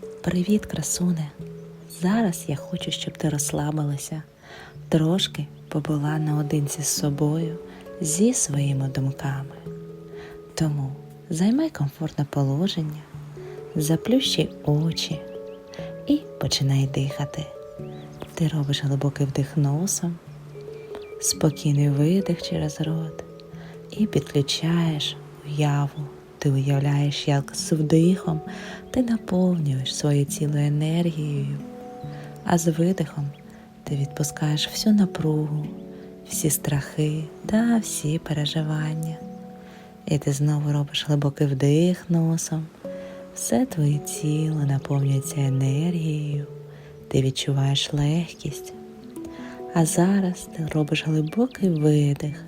Привіт, красуне! Зараз я хочу, щоб ти розслабилася, трошки побула наодинці з собою, зі своїми думками. Тому займай комфортне положення, заплющи очі і починай дихати. Ти робиш глибокий вдих носом, спокійний видих через рот і підключаєш уяву. Ти уявляєш, як з вдихом ти наповнюєш своє тіло енергією, а з видихом ти відпускаєш всю напругу, всі страхи та всі переживання. І ти знову робиш глибокий вдих носом. Все твоє тіло наповнюється енергією, ти відчуваєш легкість. А зараз ти робиш глибокий видих,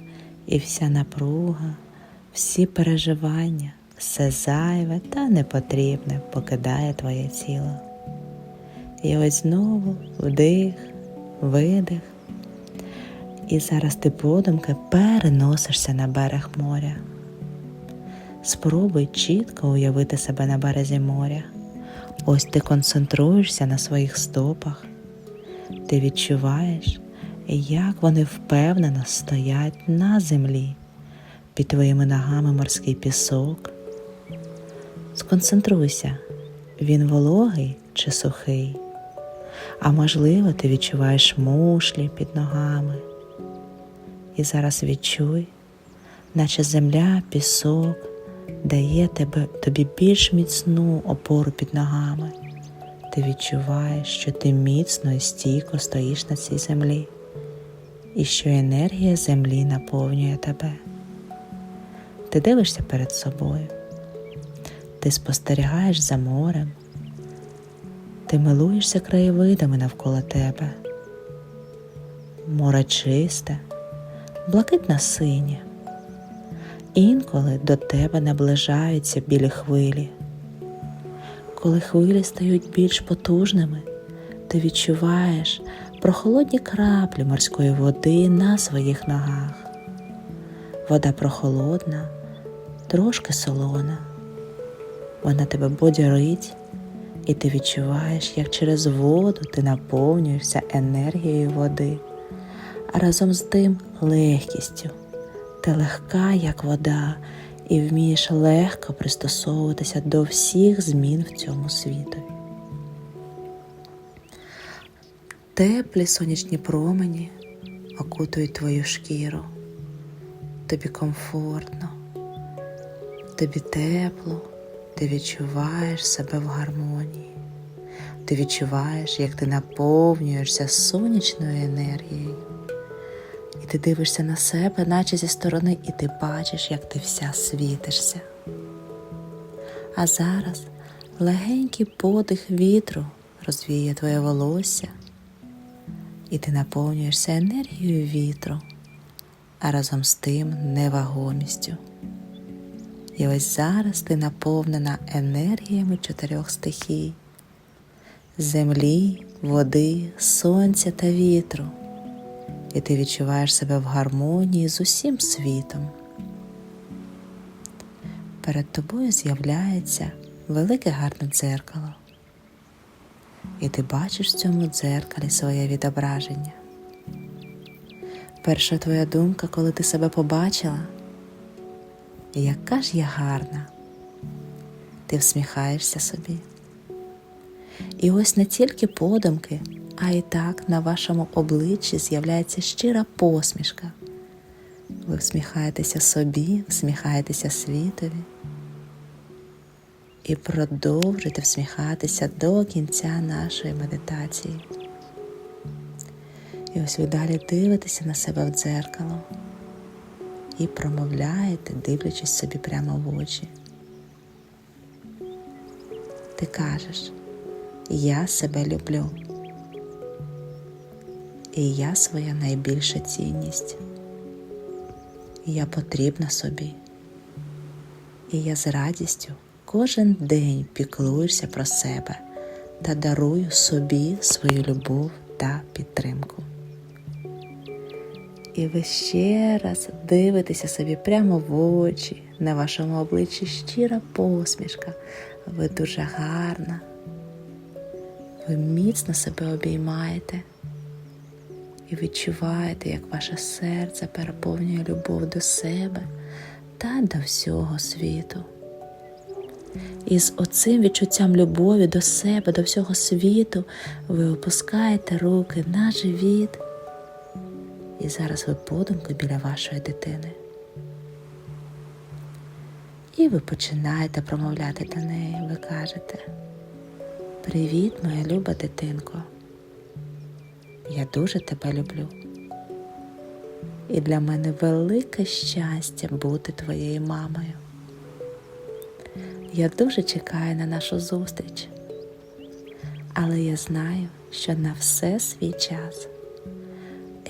і вся напруга, всі переживання, все зайве та непотрібне покидає твоє тіло. І ось знову вдих, видих. І зараз ти подумки переносишся на берег моря. Спробуй чітко уявити себе на березі моря. Ось ти концентруєшся на своїх стопах. Ти відчуваєш, як вони впевнено стоять на землі, під твоїми ногами морський пісок. Сконцентруйся, він вологий чи сухий, а можливо, ти відчуваєш мушлі під ногами. І зараз відчуй, наче земля, пісок дає тебе, тобі більш міцну опору під ногами. Ти відчуваєш, що ти міцно і стійко стоїш на цій землі, і що енергія землі наповнює тебе. Ти дивишся перед собою, ти спостерігаєш за морем, ти милуєшся краєвидами навколо тебе. Море чисте, блакитно синє. Інколи до тебе наближаються білі хвилі. Коли хвилі стають більш потужними, ти відчуваєш прохолодні краплі морської води на своїх ногах. Вода прохолодна, трошки солона. Вона тебе бодярить, і ти відчуваєш, як через воду ти наповнюєшся енергією води, а разом з тим легкістю. Ти легка, як вода, і вмієш легко пристосовуватися до всіх змін в цьому світі. Теплі сонячні промені окутують твою шкіру. Тобі комфортно, тобі тепло, ти відчуваєш себе в гармонії. Ти відчуваєш, як ти наповнюєшся сонячною енергією. І ти дивишся на себе, наче зі сторони, і ти бачиш, як ти вся світишся. А зараз легенький подих вітру розвіє твоє волосся, і ти наповнюєшся енергією вітру, а разом з тим невагомістю. І ось зараз ти наповнена енергіями чотирьох стихій землі, води, сонця та вітру і ти відчуваєш себе в гармонії з усім світом. Перед тобою з'являється велике гарне дзеркало, і ти бачиш в цьому дзеркалі своє відображення. Перша твоя думка, коли ти себе побачила, яка ж я гарна, ти всміхаєшся собі. І ось не тільки подумки, а і так на вашому обличчі з'являється щира посмішка. Ви всміхаєтеся собі, всміхаєтеся світові і продовжуйте всміхатися до кінця нашої медитації. І ось ви далі дивитеся на себе в дзеркало і промовляєте, дивлячись собі прямо в очі. Ти кажеш, я себе люблю і я своя найбільша цінність. Я потрібна собі, і я з радістю кожен день піклуюся про себе та дарую собі свою любов та підтримку. І ви ще раз дивитеся собі прямо в очі, на вашому обличчі щира посмішка. Ви дуже гарна, ви міцно себе обіймаєте і відчуваєте, як ваше серце переповнює любов до себе та до всього світу. І з оцим відчуттям любові до себе, до всього світу, ви опускаєте руки на живіт. І зараз ви подумки біля вашої дитини. І ви починаєте промовляти до неї, ви кажете: Привіт, моя люба дитинко. Я дуже тебе люблю. І для мене велике щастя бути твоєю мамою. Я дуже чекаю на нашу зустріч, але я знаю, що на все свій час,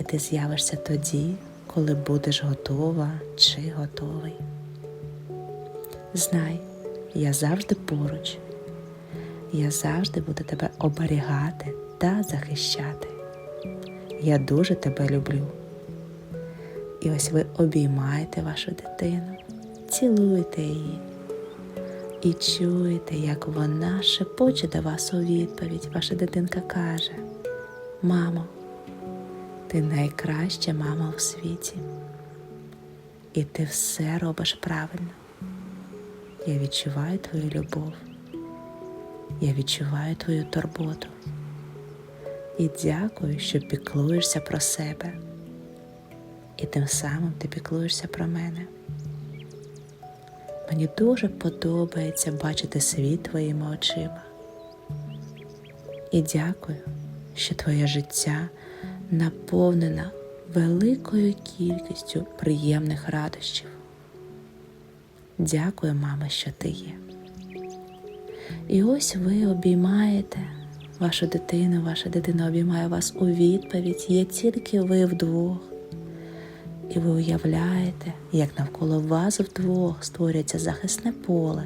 і ти з'явишся тоді, коли будеш готова чи готовий. Знай, я завжди поруч, я завжди буду тебе оберігати та захищати. Я дуже тебе люблю. І ось ви обіймаєте вашу дитину, цілуєте її і чуєте, як вона шепоче до вас у відповідь. Ваша дитинка каже: Мамо, ти найкраща мама у світі, і ти все робиш правильно. Я відчуваю твою любов, я відчуваю твою турботу. І дякую, що піклуєшся про себе. І тим самим ти піклуєшся про мене. Мені дуже подобається бачити світ твоїми очима. І дякую, що твоє життя наповнено великою кількістю приємних радощів. Дякую, мама, що ти є. І ось ви обіймаєте вашу дитину, ваша дитина обіймає вас у відповідь, є тільки ви вдвох. І ви уявляєте, як навколо вас вдвох створюється захисне поле,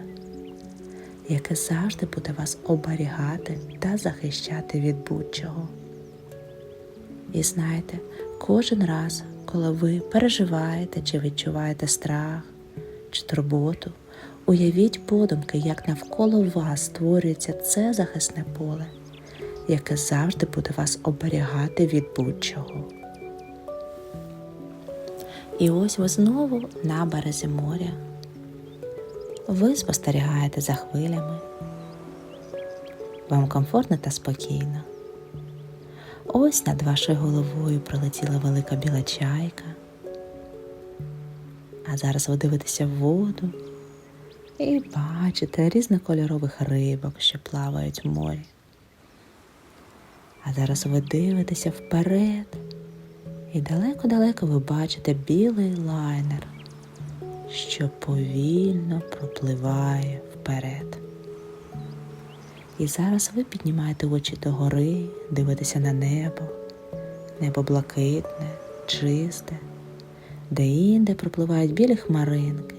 яке завжди буде вас оберігати та захищати від будь-чого. І знаєте, кожен раз, коли ви переживаєте чи відчуваєте страх чи турботу, уявіть подумки, як навколо вас створюється це захисне поле, яке завжди буде вас оберігати від будь-чого. І ось ви знову на березі моря. Ви спостерігаєте за хвилями. Вам комфортно та спокійно. Ось над вашою головою прилетіла велика біла чайка. А зараз ви дивитеся в воду і бачите різнокольорових рибок, що плавають в морі. А зараз ви дивитеся вперед. І далеко-далеко ви бачите білий лайнер, що повільно пропливає вперед. І зараз ви піднімаєте очі догори, дивитеся на небо, небо блакитне, чисте, де інде пропливають білі хмаринки.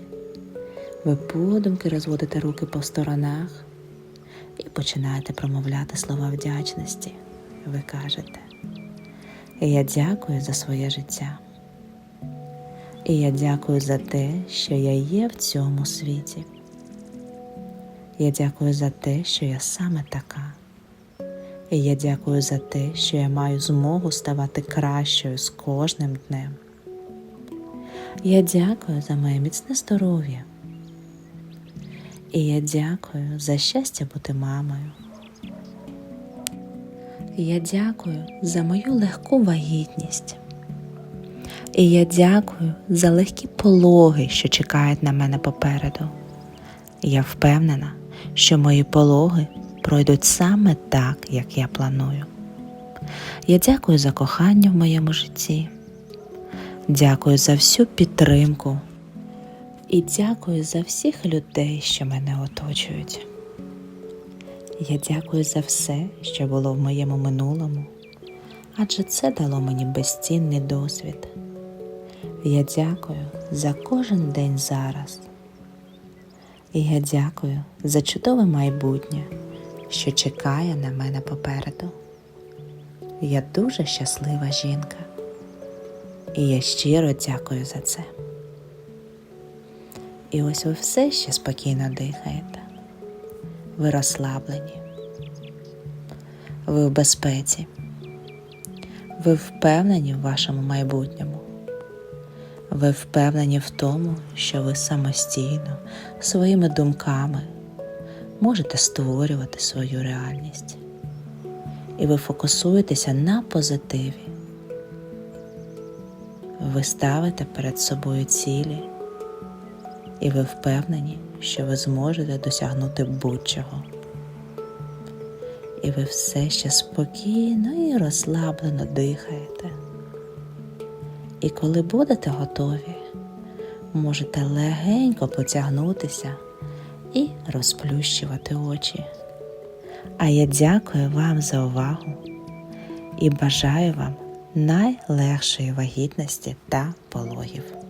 Ви подумки розводите руки по сторонах і починаєте промовляти слова вдячності. Ви кажете. Я дякую за своє життя. І я дякую за те, що я є в цьому світі. Я дякую за те, що я саме така. І я дякую за те, що я маю змогу ставати кращою з кожним днем. Я дякую за моє міцне здоров'я. І я дякую за щастя бути мамою. Я дякую за мою легку вагітність. І я дякую за легкі пологи, що чекають на мене попереду. Я впевнена, що мої пологи пройдуть саме так, як я планую. Я дякую за кохання в моєму житті. Дякую за всю підтримку і дякую за всіх людей, що мене оточують. Я дякую за все, що було в моєму минулому, адже це дало мені безцінний досвід. Я дякую за кожен день зараз. І я дякую за чудове майбутнє, що чекає на мене попереду. Я дуже щаслива жінка, і я щиро дякую за це. І ось ви все ще спокійно дихаєте ви розслаблені. ви в безпеці. Ви впевнені в вашому майбутньому. Ви впевнені в тому, що ви самостійно, своїми думками можете створювати свою реальність. І ви фокусуєтеся на позитиві. Ви ставите перед собою цілі, і ви впевнені, що ви зможете досягнути будь-чого. І ви все ще спокійно і розслаблено дихаєте. І коли будете готові, можете легенько потягнутися і розплющувати очі. А я дякую вам за увагу і бажаю вам найлегшої вагітності та пологів.